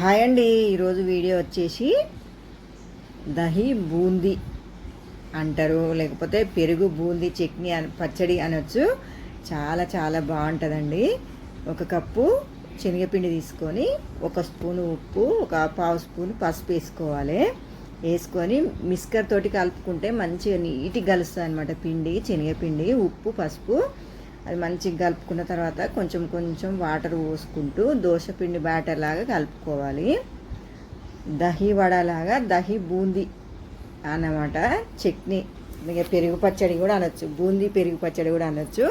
Hi అండి ఈరోజు video వచ్చేసి దహి బూందీ అంటారు. లేకపోతే పెరుగు బూందీ చట్నీ అని పచ్చడి అనొచ్చు. చాలా చాలా బాగుంటుందండి. ఒక కప్పు శనగపిండి తీసుకొని ఒక స్పూను ఉప్పు ఒక పావు స్పూన్ పసుపు వేసుకోవాలి. వేసుకొని మిస్కర్ తోటి కలుపుకుంటే మంచిగా నీట్గా కలుస్తుంది అనమాట పిండి శనగపిండి ఉప్పు పసుపు. అది మంచిగా కలుపుకున్న తర్వాత కొంచెం కొంచెం వాటర్ పోసుకుంటూ దోశ పిండి బ్యాటర్ లాగా కలుపుకోవాలి. దహి వడలాగా దహి బూందీ అన్నమాట. చట్నీ ఇక పెరుగు పచ్చడి కూడా అనొచ్చు. బూందీ పెరుగు పచ్చడి కూడా అనొచ్చు.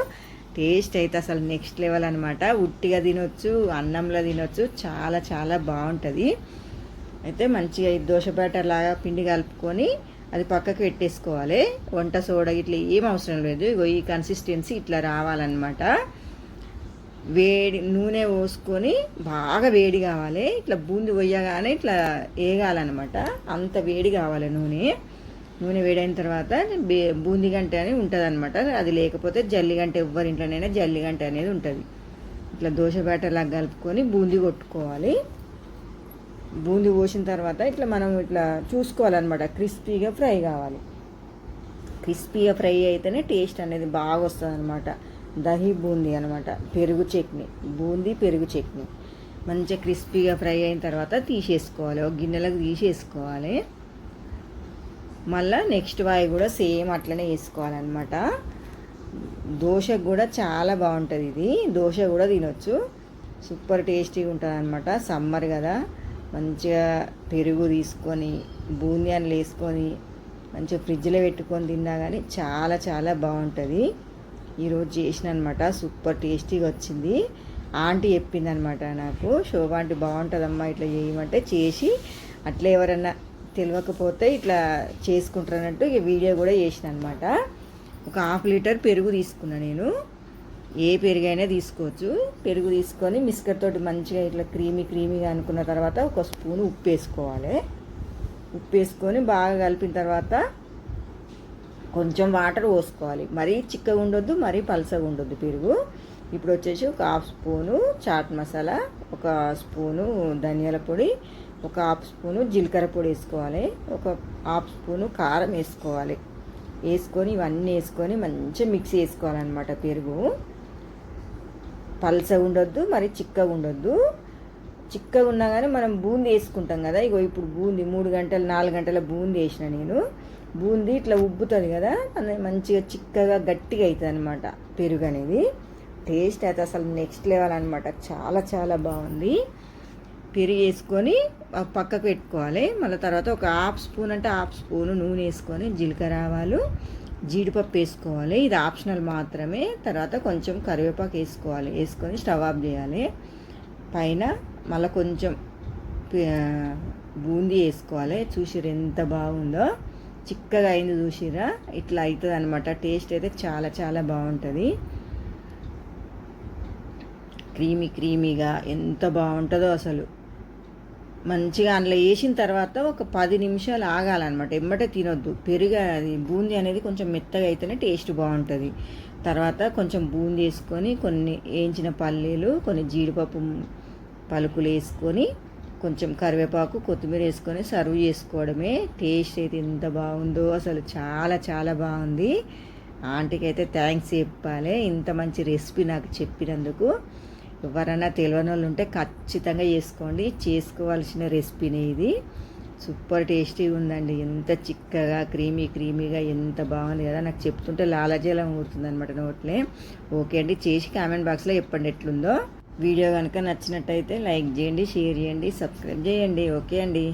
టేస్ట్ అయితే అసలు నెక్స్ట్ లెవెల్ అనమాట ఉట్టిగా తినొచ్చు అన్నంలో తినొచ్చు. చాలా చాలా బాగుంటుంది. అయితే మంచిగా దోశ బ్యాటర్ లాగా పిండి కలుపుకొని అది పక్కకు పెట్టేసుకోవాలి. వంట సోడా ఇట్లా ఏం అవసరం లేదు. ఇగో ఈ కన్సిస్టెన్సీ ఇట్లా రావాలన్నమాట. వేడి నూనె పోసుకొని బాగా వేడి కావాలి. ఇట్లా బూంది పోయగానే ఇట్లా వేగాలన్నమాట అంత వేడి కావాలి నూనె. నూనె వేడైన తర్వాత బే బూంది గంట అని ఉంటుంది అనమాట అది లేకపోతే జల్లి గంట ఎవ్వరింట్లోనైనా జల్లి గంట అనేది ఉంటుంది. ఇట్లా దోశ బ్యాటర్ లాగా కలుపుకొని బూంది కొట్టుకోవాలి. బూందీ పోసిన తర్వాత ఇట్లా మనం ఇట్లా చూసుకోవాలన్నమాట. క్రిస్పీగా ఫ్రై కావాలి. క్రిస్పీగా ఫ్రై అయితేనే టేస్ట్ అనేది బాగా వస్తుంది అనమాట దహి బూందీ అనమాట పెరుగు చట్నీ. బూందీ పెరుగు చట్నీ. మంచిగా క్రిస్పీగా ఫ్రై అయిన తర్వాత తీసేసుకోవాలి. ఒక గిన్నెలకు తీసేసుకోవాలి. మళ్ళీ నెక్స్ట్ వాయి కూడా సేమ్ అట్లనే వేసుకోవాలన్నమాట. దోశ కూడా చాలా బాగుంటుంది ఇది. దోశ కూడా తినొచ్చు. సూపర్ టేస్టీగా ఉంటుంది అనమాట సమ్మర్ కదా. మంచిగా పెరుగు తీసుకొని బూందీ వేసుకొని మంచిగా ఫ్రిడ్జ్లో పెట్టుకొని తిన్నా కానీ చాలా చాలా బాగుంటుంది. ఈరోజు చేసిన అనమాట సూపర్ టేస్టీగా వచ్చింది. ఆంటీ చెప్పింది అనమాట నాకు శోభ ఆంటీ బాగుంటుందమ్మా ఇట్లా చేయమంటే చేసి అట్లా ఎవరన్నా తెలియకపోతే ఇట్లా చేసుకుంటారన్నట్టు ఇక వీడియో కూడా చేసిన అనమాట ఒక హాఫ్ లీటర్ పెరుగు తీసుకున్నా నేను. ఏ పెరుగైనా తీసుకోవచ్చు. పెరుగు తీసుకొని మిస్కర్ తోటి మంచిగా ఇట్లా క్రీమీ క్రీమీగా అనుకున్న తర్వాత ఒక స్పూన్ ఉప్పు వేసుకోవాలి. ఉప్పు వేసుకొని బాగా కలిపిన తర్వాత కొంచెం వాటర్ పోసుకోవాలి. మరీ చిక్కగా ఉండొద్దు మరీ పలసగా ఉండొద్దు పెరుగు. ఇప్పుడు వచ్చేసి ఒక హాఫ్ స్పూను చాట్ మసాలా ఒక స్పూను ధనియాల పొడి ఒక హాఫ్ స్పూను జీలకర్ర పొడి వేసుకోవాలి. ఒక హాఫ్ స్పూను కారం వేసుకోవాలి. వేసుకొని ఇవన్నీ వేసుకొని మంచిగా మిక్స్ చేసుకోవాలన్నమాట పెరుగు. పల్సగా ఉండొద్దు మరి చిక్కగా ఉండొద్దు. చిక్కగా ఉన్నా కానీ మనం బూందీ వేసుకుంటాం కదా. ఇగో ఇప్పుడు బూందీ మూడు గంటలు నాలుగు గంటల బూందీ వేసిన నేను. బూందీ ఇట్లా ఉబ్బుతుంది కదా అది మంచిగా చిక్కగా గట్టిగా అవుతుంది అనమాట పెరుగు అనేది. టేస్ట్ అయితే అసలు నెక్స్ట్ లెవెల్ అనమాట చాలా చాలా బాగుంది. పెరుగు వేసుకొని పక్కకు పెట్టుకోవాలి. మళ్ళీ తర్వాత ఒక హాఫ్ స్పూన్ అంటే హాఫ్ స్పూన్ నూనె వేసుకొని జీలకర్ర ఆవాలు జీడిపప్పు వేసుకోవాలి. ఇది ఆప్షనల్ మాత్రమే. తర్వాత కొంచెం కరివేపాకు వేసుకోవాలి. వేసుకొని స్టవ్ ఆఫ్ చేయాలి. పైన మళ్ళీ కొంచెం బూందీ వేసుకోవాలి. చూసిరు ఎంత బాగుందో. చిక్కగా అయింది చూసిరా ఇట్లా అవుతుంది అనమాట టేస్ట్ అయితే చాలా చాలా బాగుంటుంది. క్రీమీ క్రీమీగా ఎంత బాగుంటుందో అసలు. మంచిగా అందులో వేసిన తర్వాత ఒక పది నిమిషాలు ఆగాలన్నమాట. ఎమ్మటే తినొద్దు. పెరుగు అది బూందీ అనేది కొంచెం మెత్తగా అయితేనే టేస్ట్ బాగుంటుంది. తర్వాత కొంచెం బూందీ వేసుకొని కొన్ని వేయించిన పల్లీలు కొన్ని జీడిపప్పు పలుకులు వేసుకొని కొంచెం కరివేపాకు కొత్తిమీర వేసుకొని సర్వ్ చేసుకోవడమే. టేస్ట్ అయితే ఎంత బాగుందో అసలు చాలా చాలా బాగుంది. ఆంటీకి అయితే థ్యాంక్స్ చెప్పాలి. ఇంత మంచి రెసిపీ నాకు చెప్పినందుకు. ఎవరైనా తెలియని వాళ్ళు ఉంటే ఖచ్చితంగా చేసుకోండి. చేసుకోవాల్సిన రెసిపీనే ఇది. సూపర్ టేస్టీగా ఉందండి. ఎంత చిక్కగా క్రీమీ క్రీమీగా ఎంత బాగుంది కదా. నాకు చెప్తుంటే లాలజలం ఊరుతుంది అనమాట నోట్లే. ఓకే అండి. చేసి కామెంట్ బాక్స్లో చెప్పండి ఎట్లుందో. వీడియో కనుక నచ్చినట్టయితే లైక్ చేయండి షేర్ చేయండి సబ్స్క్రైబ్ చేయండి. ఓకే అండి.